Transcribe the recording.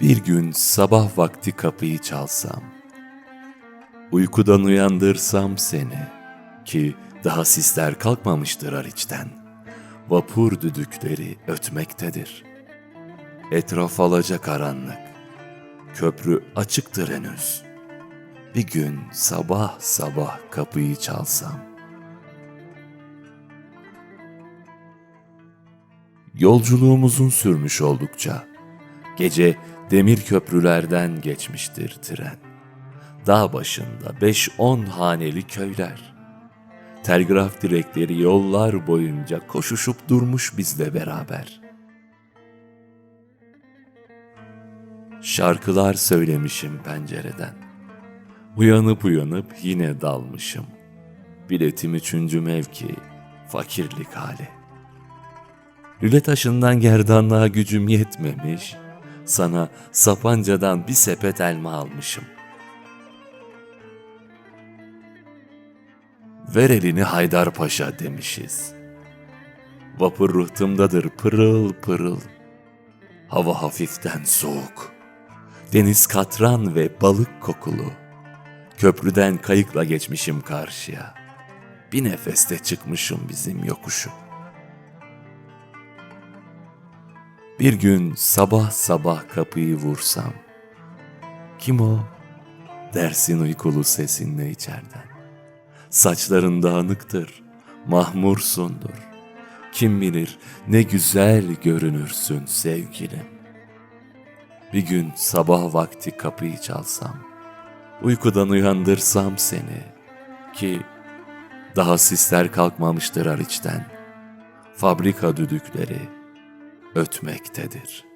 Bir gün sabah vakti kapıyı çalsam, uykudan uyandırsam seni ki daha sisler kalkmamıştır Haliç'ten. Vapur düdükleri ötmektedir. Etraf alaca karanlık, köprü açıktır henüz. Bir gün sabah sabah kapıyı çalsam, Yolculuğumuzun sürmüş oldukça, gece demir köprülerden geçmiştir tren. Dağ başında beş on haneli köyler. Telgraf direkleri yollar boyunca koşuşup durmuş bizle beraber. Şarkılar söylemişim pencereden. Uyanıp uyanıp yine dalmışım. Biletim üçüncü mevki, fakirlik hali. Lüle taşından gerdanlığa gücüm yetmemiş, sana Sapanca'dan bir sepet elma almışım. Ver elini Haydarpaşa demişiz. Vapur ruhtumdadır pırıl pırıl. Hava hafiften soğuk. Deniz katran ve balık kokulu. Köprüden kayıkla geçmişim karşıya. Bir nefeste çıkmışım bizim yokuşu. Bir gün sabah sabah kapıyı vursam. Kim o? Dersin uykulu sesinle içerden. Saçların dağınıktır, mahmursundur. Kim bilir ne güzel görünürsün sevgilim. Bir gün sabah vakti kapıyı çalsam, uykudan uyandırsam seni ki daha sisler kalkmamıştır Haliç'ten. Fabrika düdükleri ötmektedir.''